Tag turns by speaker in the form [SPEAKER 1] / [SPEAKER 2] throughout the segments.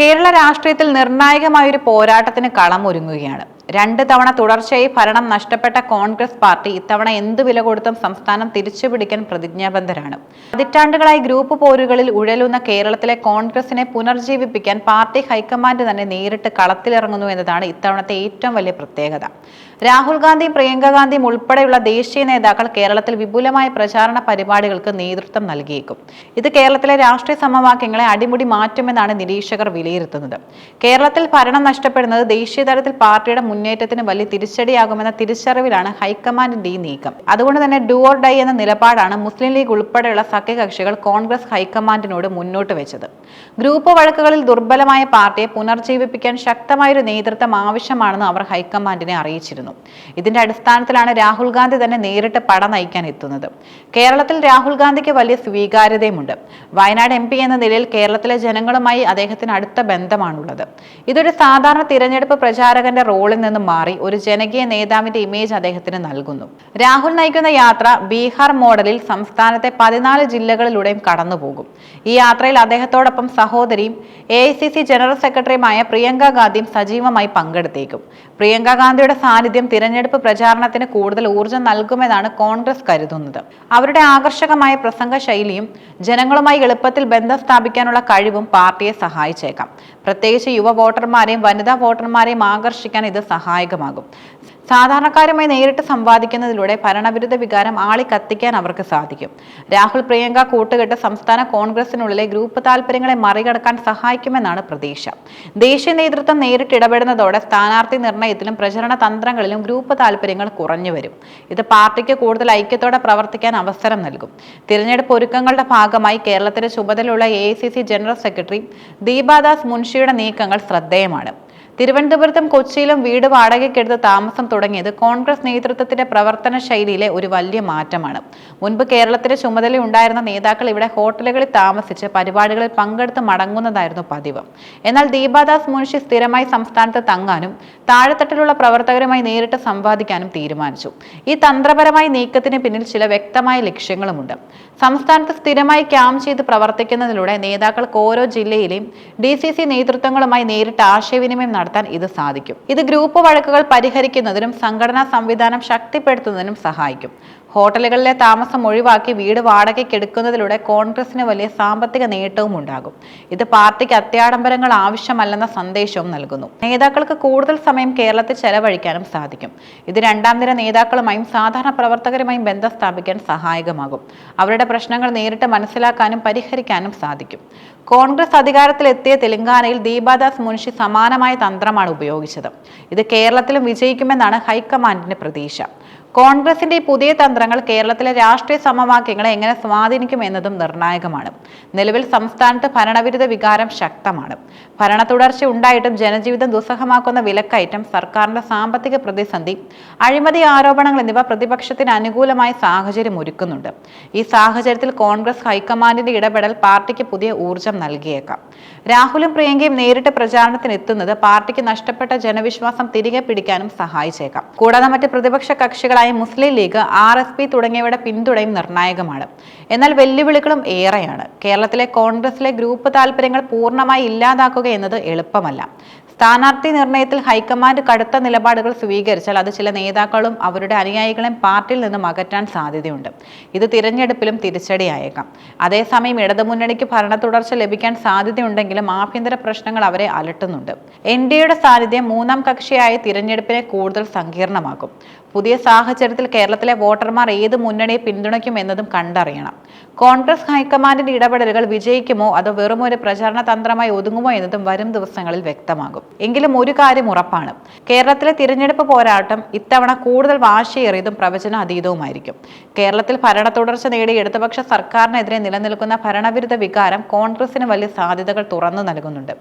[SPEAKER 1] കേരള രാഷ്ട്രീയത്തിൽ നിർണായകമായൊരു പോരാട്ടത്തിന് കളമൊരുങ്ങുകയാണ് രണ്ട് തവണ തുടർച്ചയായി ഭരണം നഷ്ടപ്പെട്ട കോൺഗ്രസ് പാർട്ടി ഇത്തവണ എന്ത് വില കൊടുത്തും സംസ്ഥാനം തിരിച്ചുപിടിക്കാൻ പ്രതിജ്ഞാബദ്ധരാണ്. പതിറ്റാണ്ടുകളായി ഗ്രൂപ്പ് പോരുകളിൽ ഉഴലുന്ന കേരളത്തിലെ കോൺഗ്രസിനെ പുനർജീവിപ്പിക്കാൻ പാർട്ടി ഹൈക്കമാൻഡ് തന്നെ നേരിട്ട് കളത്തിലിറങ്ങുന്നു എന്നതാണ് ഇത്തവണത്തെ ഏറ്റവും വലിയ പ്രത്യേകത. രാഹുൽ ഗാന്ധിയും പ്രിയങ്ക ഗാന്ധിയും ഉൾപ്പെടെയുള്ള ദേശീയ നേതാക്കൾ കേരളത്തിൽ വിപുലമായ പ്രചാരണ പരിപാടികൾക്ക് നേതൃത്വം നൽകിയേക്കും. ഇത് കേരളത്തിലെ രാഷ്ട്രീയ സമവാക്യങ്ങളെ അടിമുടി മാറ്റുമെന്നാണ് നിരീക്ഷകർ വിലയിരുത്തുന്നത്. കേരളത്തിൽ ഭരണം നഷ്ടപ്പെടുന്നത് ദേശീയ തലത്തിൽ പാർട്ടിയുടെ മുന്നേറ്റത്തിന് വലിയ തിരിച്ചടിയാകുമെന്ന തിരിച്ചറിവിലാണ് ഹൈക്കമാൻഡിന്റെ ഈ നീക്കം. അതുകൊണ്ട് തന്നെ ഡു ഓർ ഡൈ എന്ന നിലപാടാണ് മുസ്ലിം ലീഗ് ഉൾപ്പെടെയുള്ള സഖ്യകക്ഷികൾ കോൺഗ്രസ് ഹൈക്കമാൻഡിനോട് മുന്നോട്ട് വെച്ചത്. ഗ്രൂപ്പ് വഴക്കുകളിൽ ദുർബലമായ പാർട്ടിയെ പുനർജീവിപ്പിക്കാൻ ശക്തമായൊരു നേതൃത്വം ആവശ്യമാണെന്ന് അവർ ഹൈക്കമാൻഡിനെ അറിയിച്ചിരുന്നു. ഇതിന്റെ അടിസ്ഥാനത്തിലാണ് രാഹുൽ ഗാന്ധി തന്നെ നേരിട്ട് പട നയിക്കാൻ എത്തുന്നത്. കേരളത്തിൽ രാഹുൽ ഗാന്ധിക്ക് വലിയ സ്വീകാര്യതയുമുണ്ട്. വയനാട് എം എന്ന നിലയിൽ കേരളത്തിലെ ജനങ്ങളുമായി അദ്ദേഹത്തിന് അടുത്ത ബന്ധമാണുള്ളത്. ഇതൊരു സാധാരണ തിരഞ്ഞെടുപ്പ് പ്രചാരകന്റെ റോളിൽ നിന്നും മാറി ഒരു ജനകീയ നേതാവിന്റെ ഇമേജ് അദ്ദേഹത്തിന് നൽകുന്നു. രാഹുൽ നയിക്കുന്ന യാത്ര ബീഹാർ മോഡലിൽ സംസ്ഥാനത്തെ പതിനാല് ജില്ലകളിലൂടെയും കടന്നുപോകും. ഈ യാത്രയിൽ അദ്ദേഹത്തോടൊപ്പം സഹോദരിയും എ ജനറൽ സെക്രട്ടറിയുമായ പ്രിയങ്ക ഗാന്ധിയും സജീവമായി പങ്കെടുത്തേക്കും. പ്രിയങ്ക ഗാന്ധിയുടെ സാന്നിധ്യം തിരഞ്ഞെടുപ്പ് പ്രചാരണത്തിന് കൂടുതൽ ഊർജം നൽകുമെന്നാണ് കോൺഗ്രസ് കരുതുന്നത്. അവരുടെ ആകർഷകമായ പ്രസംഗ ശൈലിയും ജനങ്ങളുമായി എളുപ്പത്തിൽ ബന്ധം സ്ഥാപിക്കാനുള്ള കഴിവും പാർട്ടിയെ സഹായിച്ചേക്കാം. പ്രത്യേകിച്ച് യുവ വോട്ടർമാരെയും വനിതാ വോട്ടർമാരെയും ആകർഷിക്കാൻ ഇത് സഹായകമാകും. സാധാരണക്കാരുമായി നേരിട്ട് സംവാദിക്കുന്നതിലൂടെ ഭരണവിരുദ്ധ വികാരം ആളി കത്തിക്കാൻ അവർക്ക് സാധിക്കും. രാഹുൽ പ്രിയങ്ക കൂട്ടുകെട്ട് സംസ്ഥാന കോൺഗ്രസിനുള്ളിലെ ഗ്രൂപ്പ് താല്പര്യങ്ങളെ മറികടക്കാൻ സഹായിക്കുമെന്നാണ് പ്രതീക്ഷ. ദേശീയ നേതൃത്വം നേരിട്ട് ഇടപെടുന്നതോടെ സ്ഥാനാർത്ഥി നിർണയത്തിലും പ്രചരണ തന്ത്രങ്ങളിലും ഗ്രൂപ്പ് താല്പര്യങ്ങൾ കുറഞ്ഞു വരും. ഇത് പാർട്ടിക്ക് കൂടുതൽ ഐക്യത്തോടെ പ്രവർത്തിക്കാൻ അവസരം നൽകും. തിരഞ്ഞെടുപ്പ് ഒരുക്കങ്ങളുടെ ഭാഗമായി കേരളത്തിന്റെ ചുമതലയുള്ള എ ജനറൽ സെക്രട്ടറി ദീപാദാസ് മുൻഷിയുടെ നീക്കങ്ങൾ ശ്രദ്ധേയമാണ്. തിരുവനന്തപുരത്തും കൊച്ചിയിലും വീട് വാടകയ്ക്കെടുത്ത് താമസം തുടങ്ങിയത് കോൺഗ്രസ് നേതൃത്വത്തിന്റെ പ്രവർത്തന ശൈലിയിലെ ഒരു വലിയ മാറ്റമാണ്. മുൻപ് കേരളത്തിന്റെ ചുമതലയുണ്ടായിരുന്ന നേതാക്കൾ ഇവിടെ ഹോട്ടലുകളിൽ താമസിച്ച് പരിപാടികളിൽ പങ്കെടുത്ത് മടങ്ങുന്നതായിരുന്നു പതിവ്. എന്നാൽ ദീപാദാസ് മുൻഷി സ്ഥിരമായി സംസ്ഥാനത്ത് തങ്ങാനും താഴെത്തട്ടിലുള്ള പ്രവർത്തകരുമായി നേരിട്ട് സംവാദിക്കാനും തീരുമാനിച്ചു. ഈ തന്ത്രപരമായ നീക്കത്തിന് പിന്നിൽ ചില വ്യക്തമായ ലക്ഷ്യങ്ങളുമുണ്ട്. സംസ്ഥാനത്ത് സ്ഥിരമായി ക്യാമ്പ് ചെയ്ത് പ്രവർത്തിക്കുന്നതിലൂടെ നേതാക്കൾക്ക് ഓരോ ജില്ലയിലെയും ഡി നേതൃത്വങ്ങളുമായി നേരിട്ട് ആശയവിനിമയം നടത്താൻ ഇത് സാധിക്കും. ഇത് ഗ്രൂപ്പ് വഴക്കുകൾ പരിഹരിക്കുന്നതിനും സംഘടനാ സംവിധാനം ശക്തിപ്പെടുത്തുന്നതിനും സഹായിക്കും. ഹോട്ടലുകളിലെ താമസം ഒഴിവാക്കി വീട് വാടകയ്ക്ക് എടുക്കുന്നതിലൂടെ കോൺഗ്രസിന് വലിയ സാമ്പത്തിക നേട്ടവും ഉണ്ടാകും. ഇത് പാർട്ടിക്ക് അത്യാഡംബരങ്ങൾ ആവശ്യമല്ലെന്ന സന്ദേശവും നൽകുന്നു. നേതാക്കൾക്ക് കൂടുതൽ സമയം കേരളത്തിൽ ചെലവഴിക്കാനും സാധിക്കും. ഇത് രണ്ടാം നിര നേതാക്കളുമായും സാധാരണ പ്രവർത്തകരുമായും ബന്ധം സ്ഥാപിക്കാൻ സഹായകമാകും. അവരുടെ പ്രശ്നങ്ങൾ നേരിട്ട് മനസ്സിലാക്കാനും പരിഹരിക്കാനും സാധിക്കും. കോൺഗ്രസ് അധികാരത്തിലെത്തിയ തെലങ്കാനയിൽ ദീപാദാസ് മുൻഷി സമാനമായ തന്ത്രമാണ് ഉപയോഗിച്ചത്. ഇത് കേരളത്തിലും വിജയിക്കുമെന്നാണ് ഹൈക്കമാൻഡിന്റെ പ്രതീക്ഷ. കോൺഗ്രസിന്റെ പുതിയ തന്ത്രങ്ങൾ കേരളത്തിലെ രാഷ്ട്രീയ സമവാക്യങ്ങളെ എങ്ങനെ സ്വാധീനിക്കും എന്നതും നിർണായകമാണ്. നിലവിൽ സംസ്ഥാനത്ത് ഭരണവിരുദ്ധ വികാരം ശക്തമാണ്. ഭരണ തുടർച്ച ഉണ്ടായിട്ടും ജനജീവിതം ദുസ്സഹമാക്കുന്ന വിലക്കയറ്റം സർക്കാരിന്റെ സാമ്പത്തിക പ്രതിസന്ധി അഴിമതി ആരോപണങ്ങൾ എന്നിവ പ്രതിപക്ഷത്തിന് അനുകൂലമായ സാഹചര്യം ഒരുക്കുന്നുണ്ട്. ഈ സാഹചര്യത്തിൽ കോൺഗ്രസ് ഹൈക്കമാൻഡിന്റെ ഇടപെടൽ പാർട്ടിക്ക് പുതിയ ഊർജം നൽകിയേക്കാം. രാഹുലും പ്രിയങ്കയും നേരിട്ട് പ്രചാരണത്തിന് എത്തുന്നത് പാർട്ടിക്ക് നഷ്ടപ്പെട്ട ജനവിശ്വാസം തിരികെ പിടിക്കാനും സഹായിച്ചേക്കാം. കൂടാതെ മറ്റ് പ്രതിപക്ഷ കക്ഷികളായ Muslim League R S P തുടങ്ങിയവയുടെ പിന്തുണയും നിർണായകമാണ്. എന്നാൽ വെല്ലുവിളികളും ഏറെയാണ്. കേരളത്തിലെ കോൺഗ്രസിലെ ഗ്രൂപ്പ് താല്പര്യങ്ങൾ പൂർണമായി ഇല്ലാതാക്കുക എന്നത് എളുപ്പമല്ല. സ്ഥാനാർത്ഥി നിർണയത്തിൽ ഹൈക്കമാൻഡ് കടുത്ത നിലപാടുകൾ സ്വീകരിച്ചാൽ അത് ചില നേതാക്കളും അവരുടെ അനുയായികളെയും പാർട്ടിയിൽ നിന്നും അകറ്റാൻ സാധ്യതയുണ്ട്. ഇത് തിരഞ്ഞെടുപ്പിലും തിരിച്ചടിയായേക്കാം. അതേസമയം ഇടതുമുന്നണിക്ക് ഭരണ തുടർച്ച ലഭിക്കാൻ സാധ്യതയുണ്ടെങ്കിലും ആഭ്യന്തര പ്രശ്നങ്ങൾ അവരെ അലട്ടുന്നുണ്ട്. എൻ ഡി സാന്നിധ്യം മൂന്നാം കക്ഷിയായ തിരഞ്ഞെടുപ്പിനെ കൂടുതൽ സങ്കീർണമാക്കും. പുതിയ സാഹചര്യത്തിൽ കേരളത്തിലെ വോട്ടർമാർ ഏത് മുന്നണിയെ പിന്തുണയ്ക്കും എന്നതും കണ്ടറിയണം. കോൺഗ്രസ് ഹൈക്കമാൻഡിന്റെ ഇടപെടലുകൾ വിജയിക്കുമോ അതോ വെറും ഒരു പ്രചാരണ തന്ത്രമായി ഒതുങ്ങുമോ എന്നതും വരും ദിവസങ്ങളിൽ വ്യക്തമാകും. എങ്കിലും ഒരു കാര്യം ഉറപ്പാണ്. കേരളത്തിലെ തിരഞ്ഞെടുപ്പ് പോരാട്ടം ഇത്തവണ കൂടുതൽ വാശിയേറിയതും പ്രവചന അതീതവുമായിരിക്കും കേരളത്തിൽ ഭരണ തുടർച്ച നേടിയ ഇടതുപക്ഷ സർക്കാരിനെതിരെ നിലനിൽക്കുന്ന ഭരണവിരുദ്ധ വികാരം കോൺഗ്രസിന് വലിയ സാധ്യതകൾ തുറന്നു നൽകുന്നുണ്ട്.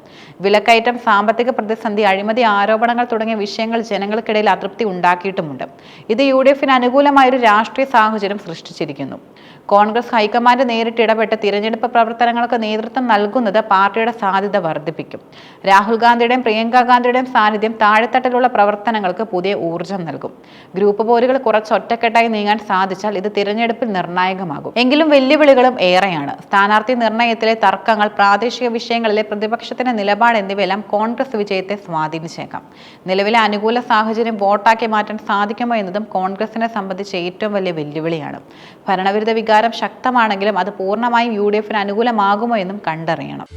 [SPEAKER 1] വിലക്കയറ്റം സാമ്പത്തിക പ്രതിസന്ധി അഴിമതി ആരോപണങ്ങൾ തുടങ്ങിയ വിഷയങ്ങൾ ജനങ്ങൾക്കിടയിൽ അതൃപ്തി ഉണ്ടാക്കിയിട്ടുമുണ്ട്. ഇത് യു ഡി എഫിന് അനുകൂലമായൊരു രാഷ്ട്രീയ സാഹചര്യം സൃഷ്ടിച്ചിരിക്കുന്നു. കോൺഗ്രസ് ഹൈക്കമാൻഡ് നേരിട്ട് ഇടപെട്ട് തിരഞ്ഞെടുപ്പ് പ്രവർത്തനങ്ങൾക്ക് നേതൃത്വം നൽകുന്നത് പാർട്ടിയുടെ സാധ്യത വർദ്ധിപ്പിക്കും. രാഹുൽ ഗാന്ധിയുടെയും പ്രിയങ്ക ഗാന്ധിയുടെയും സാന്നിധ്യം താഴെത്തട്ടിലുള്ള പ്രവർത്തനങ്ങൾക്ക് പുതിയ ഊർജം നൽകും. ഗ്രൂപ്പ് പോരുകൾ കുറച്ച് ഒറ്റക്കെട്ടായി നീങ്ങാൻ സാധിച്ചാൽ ഇത് തിരഞ്ഞെടുപ്പിൽ നിർണായകമാകും. എങ്കിലും വെല്ലുവിളികളും ഏറെയാണ്. സ്ഥാനാർത്ഥി നിർണയത്തിലെ തർക്കങ്ങൾ പ്രാദേശിക വിഷയങ്ങളിലെ പ്രതിപക്ഷത്തിന്റെ നിലപാട് എന്നിവയെല്ലാം കോൺഗ്രസ് വിജയത്തെ സ്വാധീനിച്ചേക്കാം. നിലവിലെ അനുകൂല സാഹചര്യം വോട്ടാക്കി മാറ്റാൻ സാധിക്കുമോ എന്നതും കോൺഗ്രസിനെ സംബന്ധിച്ച് ഏറ്റവും വലിയ വെല്ലുവിളിയാണ്. ഭരണവിരുദ്ധ വികാരം ശക്തമാണെങ്കിലും അത് പൂർണമായും യു ഡി എഫിന് അനുകൂലമാകുമോ എന്നും കണ്ടറിയണം.